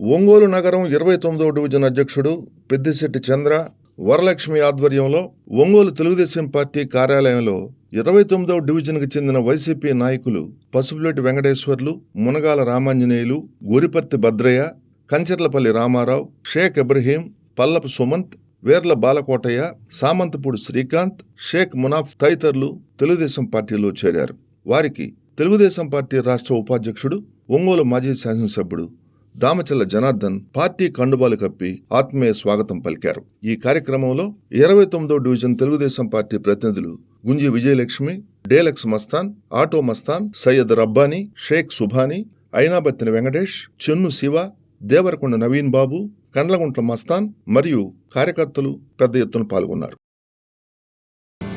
ఒంగోలు నగరం ఇరవై తొమ్మిదవ డివిజన్ అధ్యక్షుడు పెద్దిశెట్టి చంద్ర వరలక్ష్మి ఆధ్వర్యంలో ఒంగోలు తెలుగుదేశం పార్టీ కార్యాలయంలో ఇరవై తొమ్మిదవ డివిజన్కి చెందిన వైసీపీ నాయకులు పసుపులేటి వెంకటేశ్వర్లు మునగాల రామాంజనేయులు గోరిపర్తి భద్రయ్య కంచర్లపల్లి రామారావు షేక్ ఇబ్రహీం పల్లపు సుమంత్ వేర్ల బాలకోటయ్య సామంతపూడి శ్రీకాంత్ షేక్ మునాఫ్ తదితరులు తెలుగుదేశం పార్టీలో చేరారు. వారికి తెలుగుదేశం పార్టీ రాష్ట్ర ఉపాధ్యక్షుడు ఒంగోలు మాజీ శాసనసభ్యుడు దామచల్ల జనార్దన్ పార్టీ కండుబాలు కప్పి ఆత్మీయ స్వాగతం పలికారు. ఈ కార్యక్రమంలో ఇరవై తొమ్మిదో డివిజన్ తెలుగుదేశం పార్టీ ప్రతినిధులు గుంజి విజయలక్ష్మి డేలక్స్ మస్తాన్ ఆటో మస్తాన్ సయ్యద్ రబ్బానీ షేక్ సుభాని ఐనాబత్తిన వెంకటేష్ చెన్ను శివ దేవరకొండ నవీన్ బాబు కండ్లగుంట్ల మస్తాన్ మరియు కార్యకర్తలు పెద్ద ఎత్తున పాల్గొన్నారు.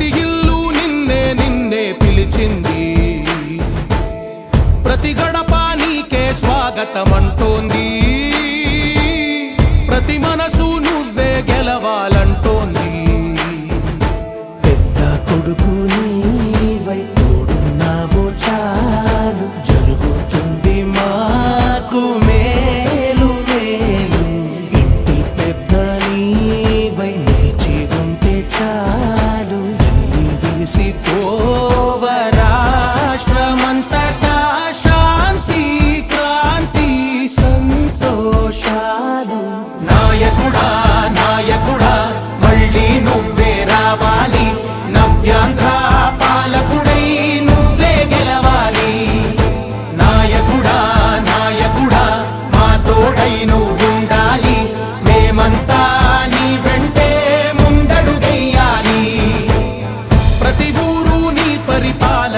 ప్రతి ఇల్లు నిన్నే నిన్నే పిలిచింది.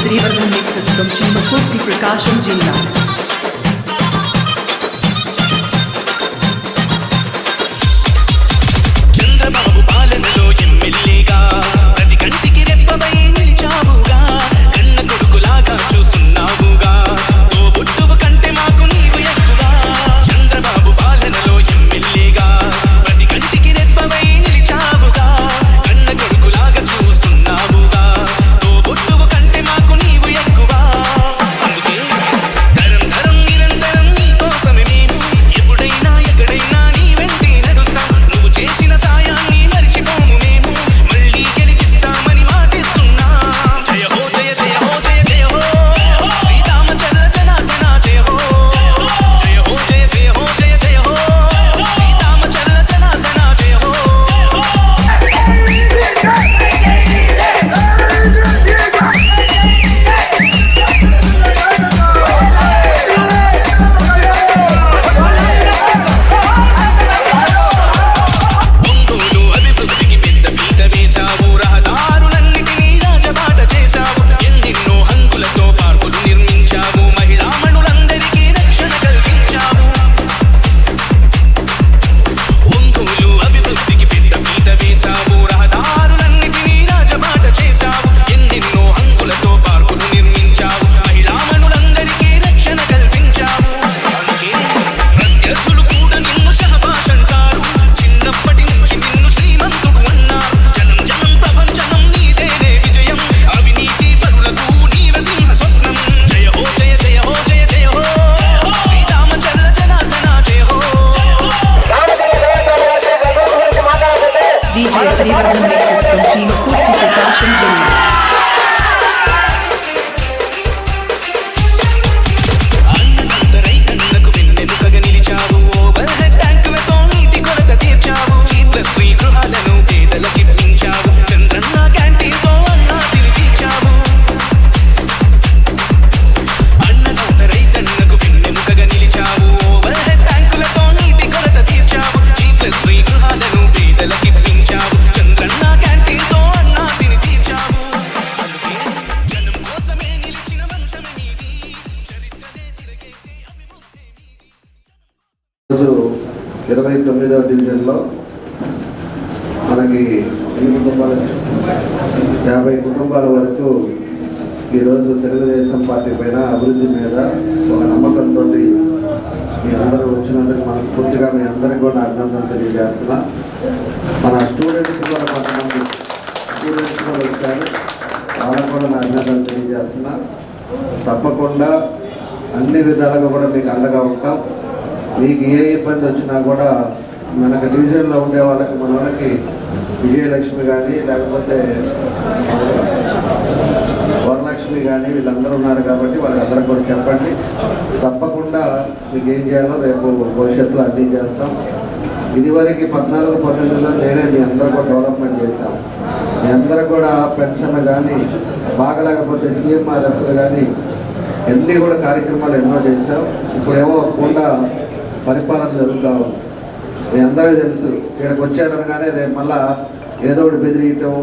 Srivarman makes us from Chimakur to Prakasham Jilla. ఇరవై తొమ్మిదవ డివిజన్లో మనకి ఎన్ని కుటుంబాలు? యాభై కుటుంబాల వరకు ఈరోజు తెలుగుదేశం పార్టీ పైన అభివృద్ధి మీద ఒక నమ్మకంతో మీ అందరూ వచ్చినందుకు మనస్ఫూర్తిగా మీ అందరికీ కూడా అభినందనలు తెలియజేస్తున్నా. మన స్టూడెంట్స్ కూడా కొంతమంది స్టూడెంట్స్ కూడా వచ్చారు. వాళ్ళకు కూడా నా అభినందనలు తెలియజేస్తున్నా. తప్పకుండా అన్ని విధాలుగా కూడా మీకు అండగా ఉంటాం. మీకు ఏ ఇబ్బంది వచ్చినా కూడా మనకు డివిజన్లో ఉండే వాళ్ళకి మన వాళ్ళకి విజయలక్ష్మి కానీ లేకపోతే వరలక్ష్మి కానీ వీళ్ళందరూ ఉన్నారు కాబట్టి వాళ్ళందరూ కూడా చెప్పండి. తప్పకుండా మీకు ఏం చేయాలో రేపు భవిష్యత్తులో అన్నీ చేస్తాం. ఇదివరకు పద్నాలుగు పద్దెనిమిదిలో నేనే మీ అందరూ కూడా డెవలప్మెంట్ చేశాం మీ అందరూ కూడా పెన్షన్ కానీ బాగలేకపోతే సీఎంఆర్ఎఫ్లు కానీ ఎన్ని కూడా కార్యక్రమాలు ఎన్నో చేశాం. ఇప్పుడేమో కూడా పరిపాలన జరుగుతూ ఉంది. మీ అందరికీ తెలుసు ఇక్కడికి వచ్చారనగానే రేపు మళ్ళా ఏదో ఒకటి బెదిరియటం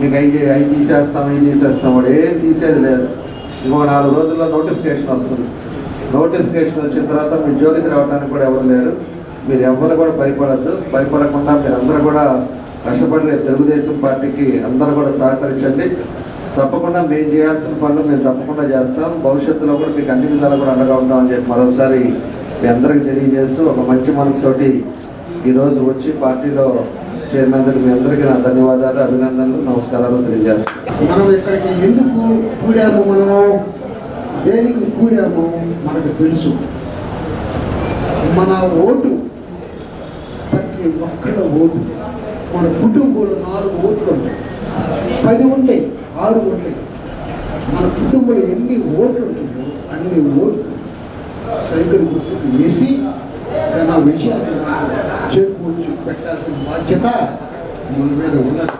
మీకు అవి అవి తీసేస్తాం ఇవి తీసేస్తాం వాడు ఏం తీసేది లేదు. ఇంకో నాలుగు రోజుల్లో నోటిఫికేషన్ వస్తుంది. నోటిఫికేషన్ వచ్చిన తర్వాత మీ జోలికి రావడానికి కూడా ఎవరు లేరు. మీరు ఎవరు కూడా భయపడద్దు. భయపడకుండా మీరు అందరూ కూడా కష్టపడి తెలుగుదేశం పార్టీకి అందరూ కూడా సహకరించండి. తప్పకుండా మేము చేయాల్సిన పనులు మేము తప్పకుండా చేస్తాం. భవిష్యత్తులో కూడా మీకు అన్ని విధాలు కూడా అండగా ఉంటామని చెప్పి మరోసారి మీ అందరికి తెలియజేస్తూ ఒక మంచి మనసుతోటి ఈరోజు వచ్చి పార్టీలో చేరినందుకు మీ అందరికీ నా ధన్యవాదాలు అభినందనలు నమస్కారాలు తెలియజేస్తాను మనం ఇక్కడికి ఎందుకు కూడాము మనము? దేనికి కూడాము? మనకు తెలుసు. మన ఓటు ప్రతి ఒక్కళ్ళ ఓటు మన కుటుంబంలో నాలుగు ఓట్లు ఉంటాయి. పది ఉంటాయి ఆరు ఉంటాయి. మన కుటుంబంలో ఎన్ని ఓట్లు ఉంటాయో అన్ని ఓట్లు. సైకిల్ గుర్తుకు వేసి నా విషయాన్ని చేకూర్చి పెట్టాల్సిన బాధ్యత మన మీద ఉన్నది.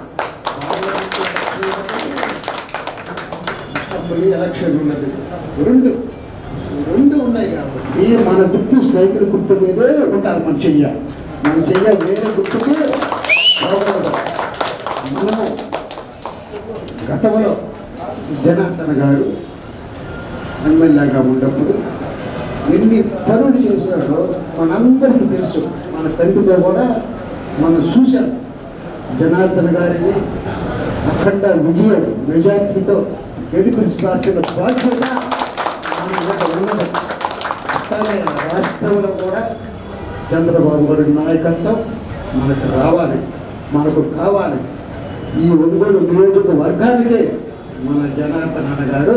అసెంబ్లీ ఎలక్షన్ ఉన్నది. రెండు రెండు ఉన్నాయి కాబట్టి మన గుర్తు సైకిల్ గుర్తు మీదే ఉంటారు మన చెయ్య. మన చెయ్య వేరే గుర్తుకు మనము గతంలో జనార్దన్ గారు ఎమ్మెల్యేగా ఉన్నప్పుడు ఎన్ని పనులు చేశాడో మనందరికీ తెలుసు. మన తండ్రితో కూడా మనం చూశాం. జనార్దన్ గారిని అఖండ విజయం మెజార్టీతో గెలిపించాల్సిన బాధ్యత మన ఉన్నది. అట్లానే రాష్ట్రంలో కూడా చంద్రబాబు గారి నాయకత్వం మనకు రావాలి మనకు కావాలి. ఈ ఒంగోలు నియోజకవర్గానికే మన జనార్దన్ గారు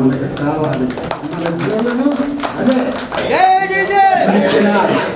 మనకు కావాలి. మన జీవనం Hadi. Gel gece. Hadi.